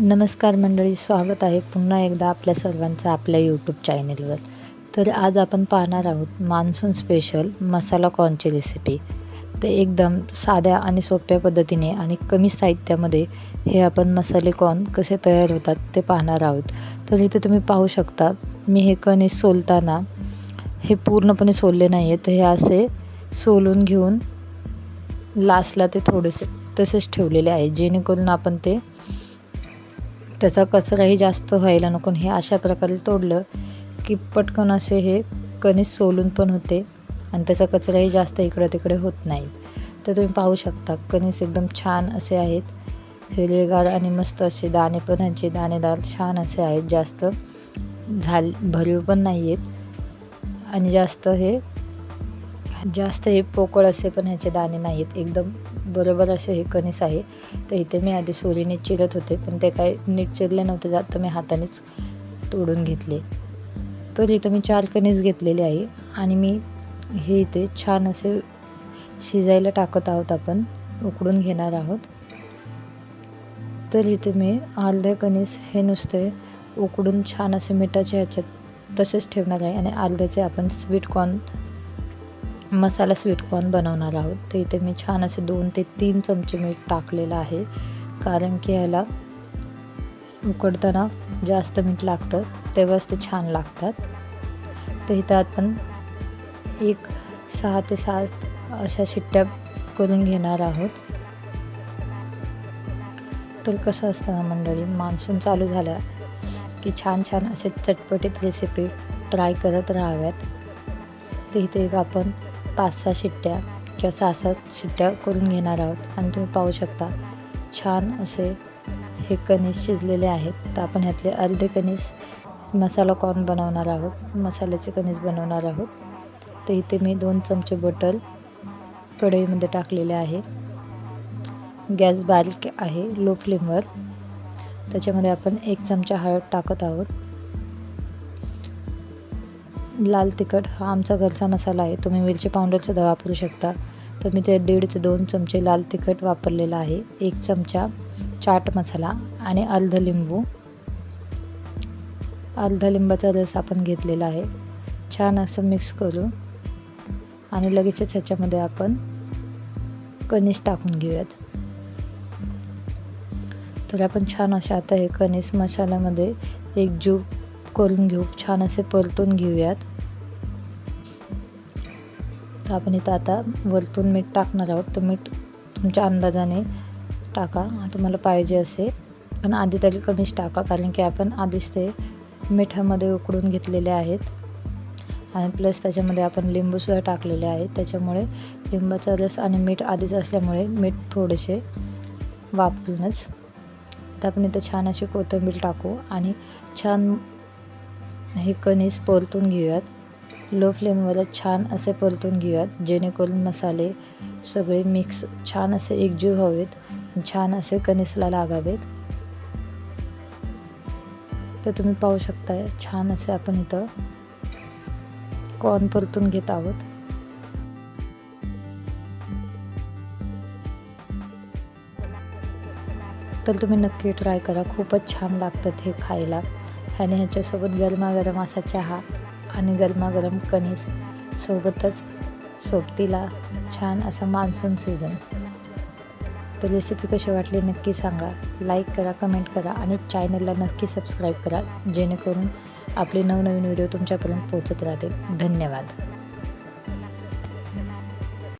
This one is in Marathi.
नमस्कार मंडळी स्वागत आहे पुन्हा एकदा आपल्या सर्वांचं आपल्या यूट्यूब चॅनेलवर तर आज आपण पाहणार आहोत मान्सून स्पेशल मसाला कॉर्नची रेसिपी ते एकदम साध्या आणि सोप्या पद्धतीने आणि कमी साहित्यामध्ये हे आपण मसाले कॉर्न कसे तयार होतात ते पाहणार आहोत. तर इथे तुम्ही पाहू शकता मी हे कणीस सोलताना हे पूर्णपणे सोलले नाही आहेत हे असे सोलून घेऊन लास्टला ते थोडेसे तसेच ठेवलेले आहे. जेणेकरून आपण ते त्याचा कचराही जास्त व्हायला नको हे अशा प्रकारे तोडलं की पटकन असे हे कणीस सोलून पण होते आणि त्याचा कचराही जास्त इकडं तिकडे होत नाही. तर तुम्ही पाहू शकता कणीस एकदम छान असे आहेत. हिरवेगार आणि मस्त असे दाणे पण ह्यांचे दाणेदार छान असे आहेत. जास्त झाल भरीव पण नाही आहेत आणि जास्त हे जास्त हे पोकळ असे पण ह्याचे दाणे नाहीत. एकदम बरोबर असे हे कणीस आहे. तर इथे मी आधी सोरीने चिरत होते पण ते काय नीट चिरले नव्हते जात तर मी हातानेच तोडून घेतले. तर इथं मी चार कणीस घेतलेले आहे आणि मी हे इथे छान असे शिजायला टाकत आहोत आपण उकडून घेणार आहोत. तर इथे मी अर्धे कणीस हे नुसते उकडून छान असे मिठाच्या ह्याच्यात तसेच ठेवणार आहे आणि अर्ध्याचे आपण स्वीट कॉर्न मसाला स्वीटकॉर्न बनवणार आहोत. तर इथे मी छान असे दोन ते तीन चमचे मीठ टाकलेलं आहे. कारण की ह्याला उकडताना जास्त मीठ लागतं तेव्हाच ते छान लागतात. तर इथं आपण एक सहा ते सात अशा शिट्ट्या करून घेणार आहोत. तर कसं असतं ना मंडळी मान्सून चालू झाला की छान छान असे चटपटीत रेसिपी ट्राय करत राहाव्यात. तर इथे एक आपण पाच सहा शिट्ट्या किंवा सहा सात शिट्ट्या करून घेणार आहोत आणि तुम्ही पाहू शकता छान असे हे कणीस शिजलेले आहेत. तर आपण ह्यातले अर्धे कणीस मसाला कॉर्न बनवणार आहोत मसाल्याचे कणीस बनवणार आहोत. तर इथे मी दोन चमचे बटर कढईमध्ये टाकलेले आहे. गॅस बारीक आहे लो फ्लेमवर. त्याच्यामध्ये आपण एक चमचा हळद टाकत आहोत. लाल तिखट हा आमचा घरचा मसाला आहे. तुम्ही मिरची पावडरसुद्धा वापरू शकता. तर मी ते दीड ते दोन चमचे लाल तिखट वापरलेलं आहे. एक चमचा चाट मसाला आणि अर्ध लिंबू. अर्धा लिंबाचा रस आपण घेतलेला आहे. छान असं मिक्स करू आणि लगेचच ह्याच्यामध्ये आपण कणीस टाकून घेऊयात. तर आपण छान असे आता हे कणीस मसाल्यामध्ये एक जीव करून घेऊ. छान असे परतून घेऊयात. तर आपण इथं आता वरतून मीठ टाकणार आहोत. तर मीठ तुमच्या अंदाजाने टाका. तुम्हाला पाहिजे असे. पण आधी तरी कमीच टाका कारण की आपण आधीच ते मिठामध्ये उकडून घेतलेले आहेत. आणि प्लस त्याच्यामध्ये आपण लिंबूसुद्धा टाकलेले आहेत. त्याच्यामुळे लिंबाचा रस आणि मीठ आधीच असल्यामुळे मीठ थोडेसे वापरूनच. तर आपण इथं छान अशी कोथिंबीर टाकू आणि छान हे कणीस परतून घेऊयात. लो फ्लेमवरच छान असे परतून घेऊयात जेणेकरून मसाले सगळे मिक्स छान असे एकजीव हवेत छान असे कणीसला लागावेत. तर तुम्ही पाहू शकता छान असे आपण इथं कॉर्न परतून घेत आहोत. तर तुम्ही नक्की ट्राय करा. खूपच छान लागतात हे खायला. आणि ह्याच्यासोबत गरमागरम असा चहा आणि गरमागरम कणीस सोबतच सोबतीला छान असा मान्सून सीझन तर रेसिपी कशी वाटली नक्की सांगा. लाईक करा कमेंट करा आणि चॅनलला नक्की सबस्क्राईब करा जेणेकरून आपले नवनवीन व्हिडिओ तुमच्यापर्यंत पोचत राहतील. धन्यवाद.